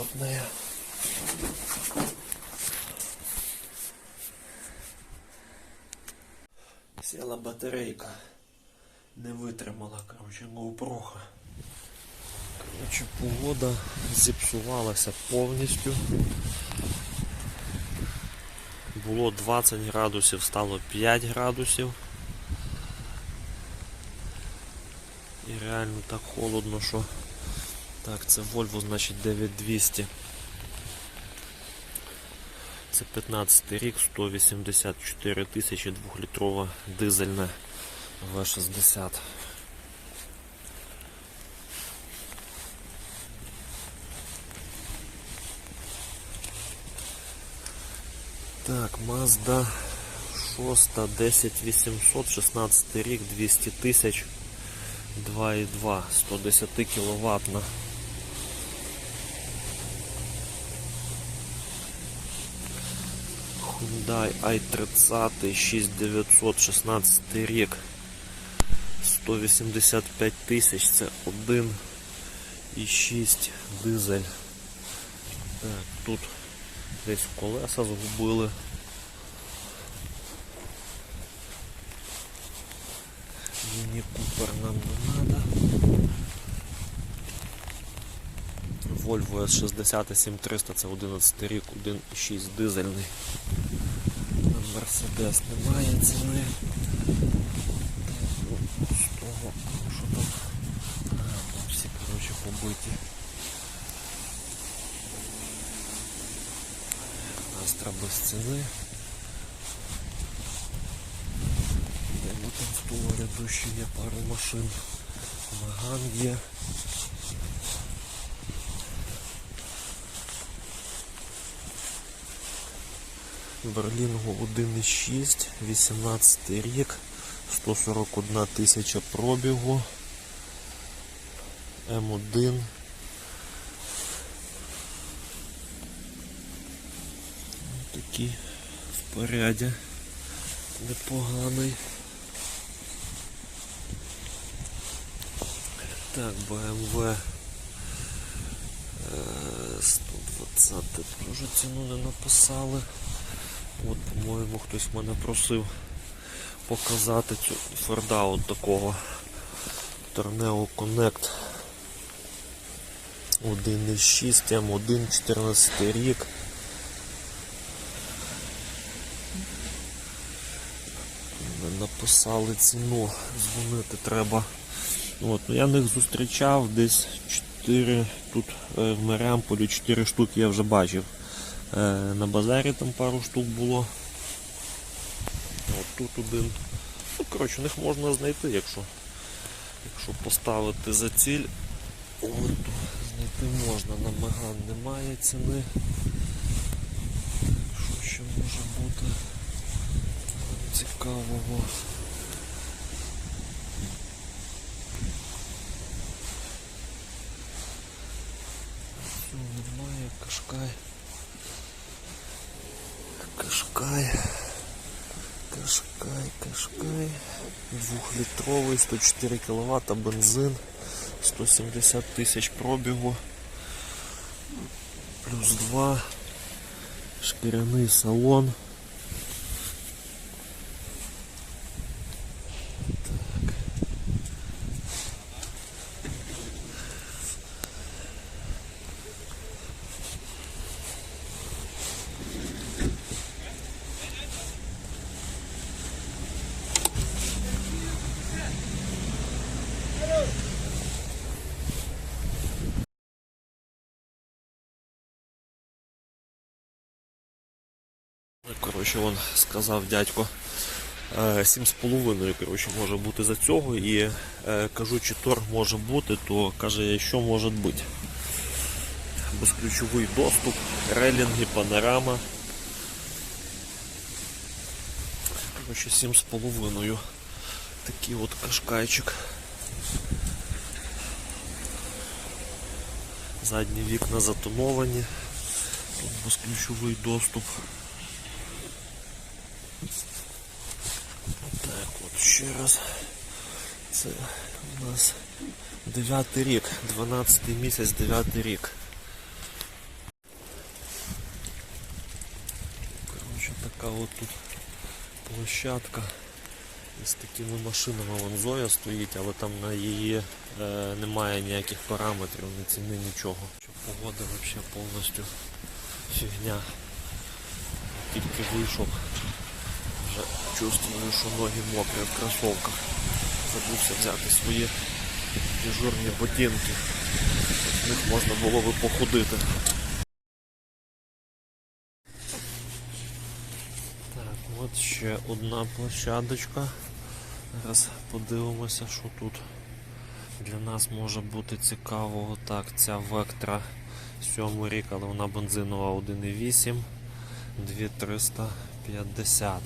животное. Села батарейка. Не витримала, коротше, ну, гоупроха. Коротше, погода зіпсувалася повністю. Було 20 градусів, стало 5 градусів. І реально так холодно, що... Так, це Volvo, значить 9200. Це 15 рік, 184 тисячі 2-літрова дизельна В60. Так, Mazda 6, 10800, 16 рік, 200 тисяч, 2,2, 110 кіловатна. Hyundai i30 6916 рік 185 тисяч це 1,6 дизель. Так, тут десь колеса згубили. Міні Купер нам не треба. Volvo S60 7300 це 11 рік, 1,6 дизельний. Mercedes немає ціни. З того, що там, там всі коротше побиті. Астра без ціни. Де ну там в ряду ще є пару машин. Маган є. Берлінгу 1,6, 18 рік, 141 тисяча пробігу, М1. Такий в поряді, непоганий. Так, BMW 120 теж ціну не написали. От, по-моєму, хтось мене просив показати цю Форда от такого Torneo Connect 1.6 М1 14 рік. Написали ціну, дзвонити треба. От, ну, я них зустрічав десь 4, тут е, в Маріамполі 4 штуки я вже бачив. Е, на базарі там пару штук було. От тут один. Ну, коротше, них можна знайти, якщо, якщо поставити за ціль. От, знайти можна. На Меган немає ціни. Що ще може бути цікавого? Цього немає, кашкай. Кашкай. Кашкай, кашкай. Двухлітровий, 104 кВт, бензин, 170 тисяч пробігу. Плюс 2. Шкіряний салон. Коротше, он сказав дядько. е, Сім з половиною коротше, може бути за цього і е, кажу, чи торг може бути, то каже, що може бути. Безключовий доступ, релінги, панорама. Коротше, сім з половиною. Такий от кашкайчик. Задні вікна затоновані. Тут безключовий доступ. Так, от ще раз. Це у нас 9 рік, 12 місяць, 9 рік. Коротше, така от тут площадка. З такими машинами вон Зоя стоїть, але там на її е, немає ніяких параметрів, ні ціни, нічого. Погода взагалі повністю фігня. Тільки вийшов, чувствую, що ноги мокрі в кросовках. Забувся взяти свої дежурні ботинки. В них можна було би походити. Так, от ще одна площадочка. Зараз подивимося, що тут для нас може бути цікавого. Так, ця Вектра 7 рік, але вона бензинова 1,8, 2350.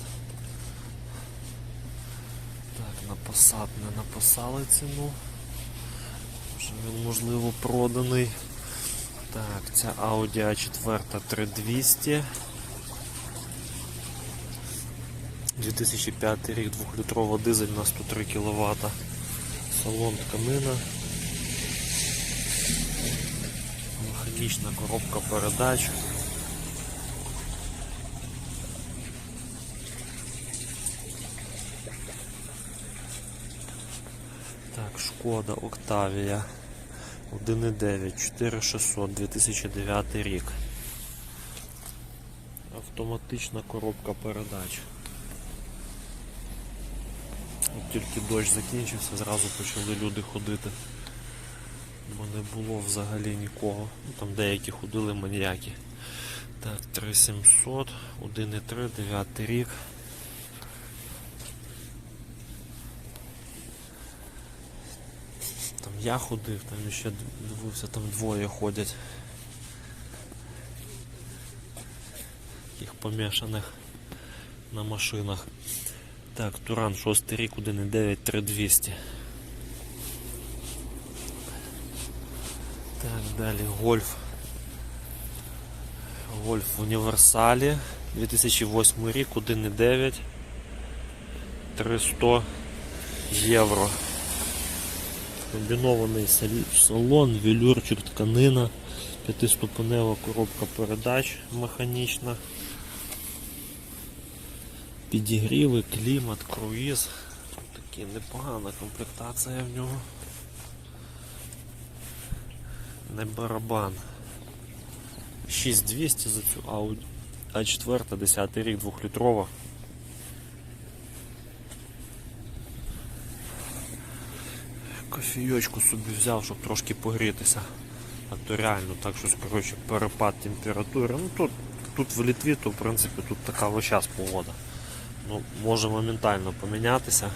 На посад не написали ціну. Вже він можливо проданий. Так, ця Audi A4 3200. 2005 рік, 2-літрова дизель на 103 кВт. Салон тканина. Механічна коробка передач. Так, Шкода Октавія 1.9 4600 2009 рік. Автоматична коробка передач. От тільки дощ закінчився, зразу почали люди ходити. Бо не було взагалі нікого. Ну, Там деякі ходили маніяки. Так, 3700, 1.3, 9 рік. Я ходив, там ще дивився, там двоє ходять. Таких помішаних на машинах. Так, Туран 6 рік, 1.9, 3200. Так, далі Гольф. Гольф в універсалі. 2008 рік, 1.9. 300 євро. Комбінований салон, велюрчик, тканина, п'ятиступенева коробка передач механічна. Підігріви, клімат, круїз. Такі непогана комплектація в нього. Не барабан. 6200 за цю Audi. А4, 10 рік, 2-літрова. Кофійочку собі взяв, щоб трошки погрітися. А то реально так щось коротше, перепад температури. Ну тут, тут в Літві, то в принципі тут така весь час погода. Ну, може моментально помінятися.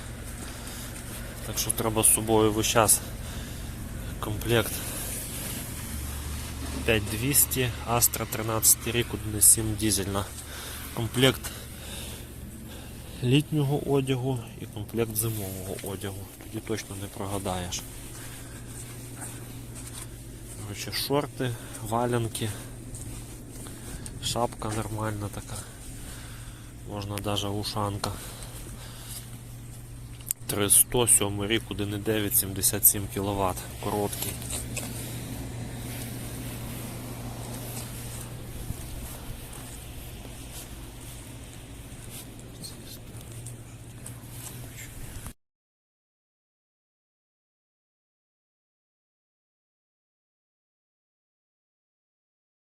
Так що треба з собою весь час комплект 5200, Astra 13 рік, 1.7 дизельна. Комплект літнього одягу і комплект зимового одягу. Тоді точно не прогадаєш. Короче, шорти, валянки, шапка нормальна така. Можна навіть ушанка. 300, 7 рік, 1,9, 77 кВт. Короткий.